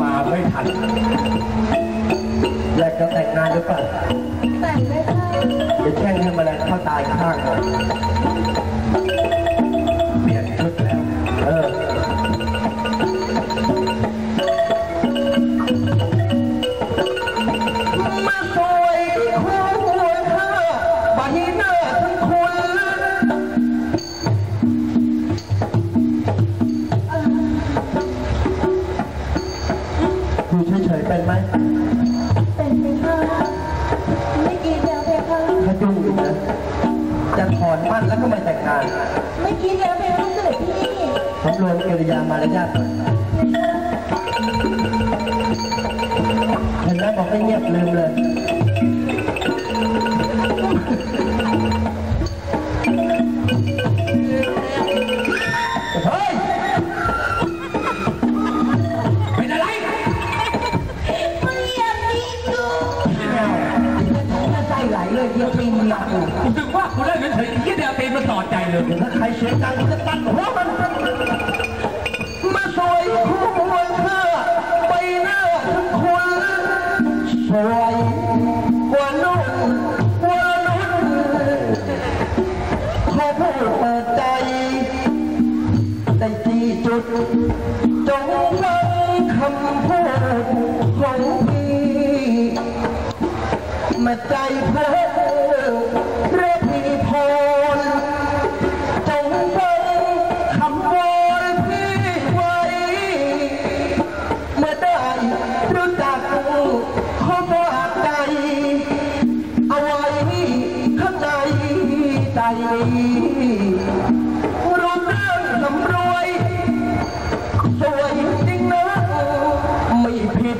มาไม่ทัน แลกจะแต่งงานหรือเปล่าแต่งไม่ได้จะแช่งให้แมลงเข้าตายข้างเลย ไม่กินแล้วเพคะเสด็จพี่สำรวมกิริยามารยาทเห็นไหมบอกให้เงียบลืมเลย มันต่อใจเลยถ้าใครเสียงดังจะตัดหัวมัน มาสวยคู่เธอใบหน้าทั้งคุณสวยกว่านุ่นกว่านุ่นขอพูดเปิดใจได้ที่จุด จงฟังคำพูดของพี่มาใจเพ้อ รู้เรื่องสำรวยสวยจริงนะไม่ผิด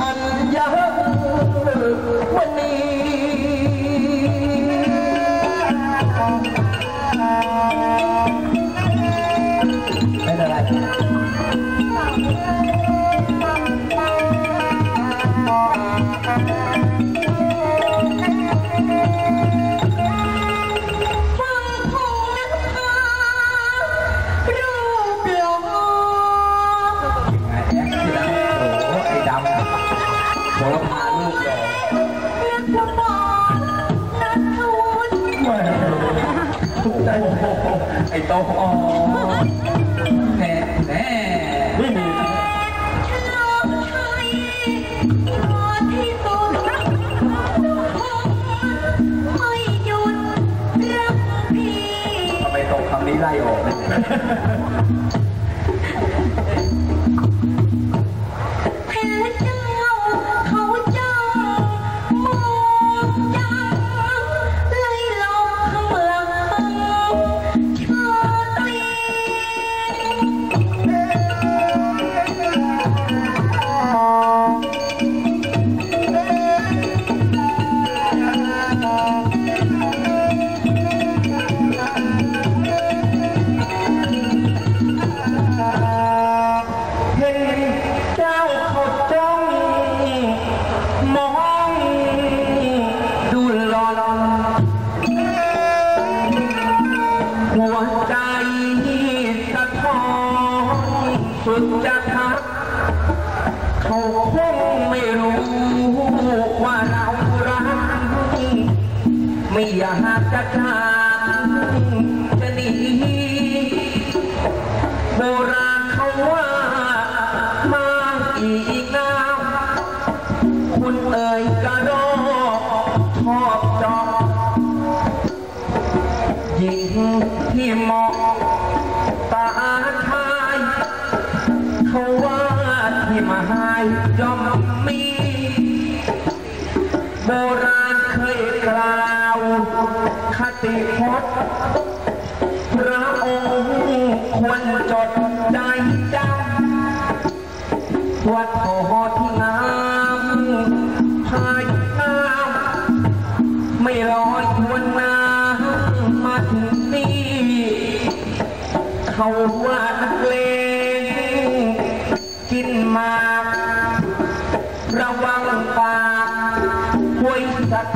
อันยาวันนี้เป็นอะไรฟั โหระพาลูกหล่อกบอลนักทวุฒิแหม่ทุกใจโอ้โหไอ้โตอ๋อแน่แน่ไม่มีฉลองชัยรอที่สุดทุนไม่หยุดรักพี่ทำไมตรงคำนี้ไล่ออกเลย สุดจะทักเขาคงไม่รู้ว่าเรารักไม่อยากจะจากจะหนีโบราณเขาว่ามาอีก ติพจน์พระองค์ควรจดใจจำวัดโอที่งามภายน้ำไม่ลอยวนน้ำมาถึงนี่เขาว่านักเลงกินมาก ระวังปากห้วยสัก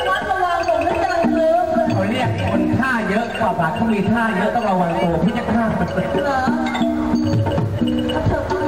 ี่ยคนท่าเยอะกว่าบาทเขามีท่าเยอะต้องระวังตัวพี่จะฆ่าเหรอ